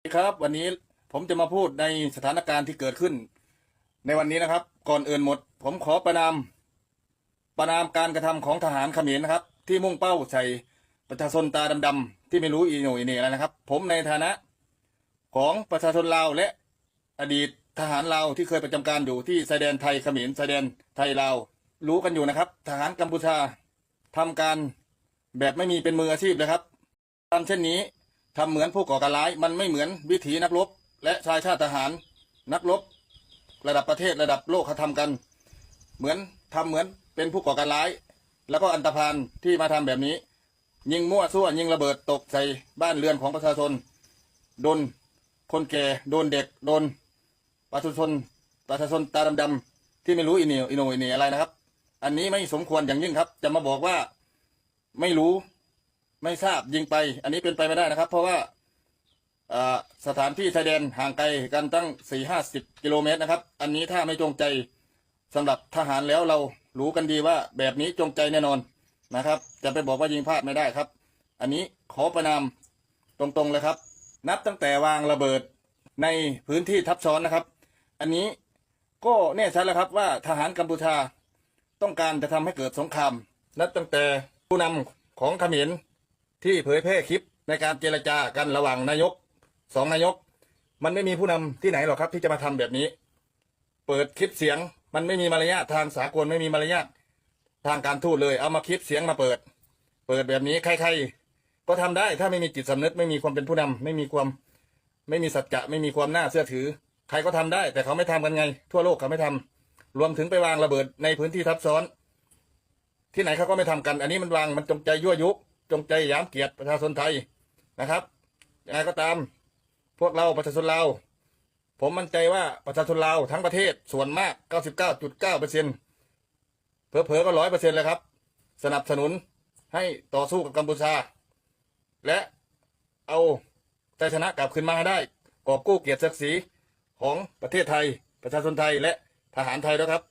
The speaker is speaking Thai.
สวัสดีครับวันนี้ผมจะมาพูดในสถานการณ์ที่เกิดขึ้น ในวันนี้นะครับ ก่อนอื่นหมด ผมขอประนามประนามการกระทำของทหารเขมรนะครับ ที่มุ่งเป้าใส่ประชาชนตาดำๆที่ไม่รู้อีโนอีเน่อะไรนะครับ ผมในฐานะ ของประชาชนลาวและอดีตทหารลาวที่เคยประจำการอยู่ที่ชายแดนไทยเขมรชายแดนไทยลาวรู้กันอยู่นะครับ ทหารกัมพูชาทำการแบบไม่มีเป็นมืออาชีพเลยครับทำเช่นนี้ ทำเหมือนผู้ก่อการร้าย มันไม่เหมือนวิถีนักรบ และชายชาติทหารนักรบ ระดับประเทศระดับโลกเขาทำกัน เหมือนทำเหมือนเป็นผู้ก่อการร้าย แล้วก็อันตพานที่มาทำแบบนี้ ยิงมั่วซั่วยิงระเบิดตกใส่บ้านเรือนของประชาชนโดนคนแก่โดนเด็กโดนประชาชนประชาชนตาดำๆที่ไม่รู้อินเนียอินโนอินเนียอะไรนะครับ อันนี้ไม่สมควรอย่างยิ่งครับ จะมาบอกว่าไม่รู้ ไม่ทราบยิงไป อันนี้เป็นไปไม่ได้นะครับ เพราะว่าสถานที่ชายแดนห่างไกลกันตั้งสี่ห้าสิบกิโลเมตรนะครับ อันนี้ถ้าไม่จงใจสำหรับทหารแล้วเรารู้กันดีว่าแบบนี้จงใจแน่นอนนะครับ จะไปบอกว่ายิงพลาดไม่ได้ครับ อันนี้ขอประนามตรงๆเลยครับ นับตั้งแต่วางระเบิดในพื้นที่ทับซ้อนนะครับ อันนี้ก็แน่ชัดแล้วครับว่าทหารกัมพูชาต้องการจะทำให้เกิดสงครามนับตั้งแต่ผู้นำของเขมร ที่เผยแพร่คลิปในการเจรจากันระหว่างนายกสองนายก มันไม่มีผู้นำที่ไหนหรอกครับ ที่จะมาทำแบบนี้ เปิดคลิปเสียง มันไม่มีมารยาททางสากลไม่มีมารยาททางการทูตเลย เอามาคลิปเสียงมาเปิด เปิดแบบนี้ใครๆก็ทำได้ถ้าไม่มีจิตสำนึกไม่มีความเป็นผู้นำไม่มีความไม่มีสัจจะไม่มีความน่าเชื่อถือ ใครก็ทำได้ แต่เขาไม่ทำกันไง ทั่วโลกเขาไม่ทำรวมถึงไปวางระเบิดในพื้นที่ทับซ้อน ที่ไหนเขาก็ไม่ทำกัน อันนี้มันวางมันจงใจยั่วยุ จงใจยามเกียรติประชาชนไทยนะครับยังไงก็ตามพวกเราประชาชนลาผมมั่นใจว่าประชาชนลาทั้งประเทศส่วนมาก 99.9เปอร์เซ็นเผลอๆก็ร้อยเปอร์เซ็นต์เลยครับ สนับสนุนให้ต่อสู้กับกัมพูชา และเอาชัยชนะกลับคืนมาให้ได้กอบกู้เกียรติศักดิ์ศรีของประเทศไทย ประชาชนไทยและทหารไทยแล้วครับ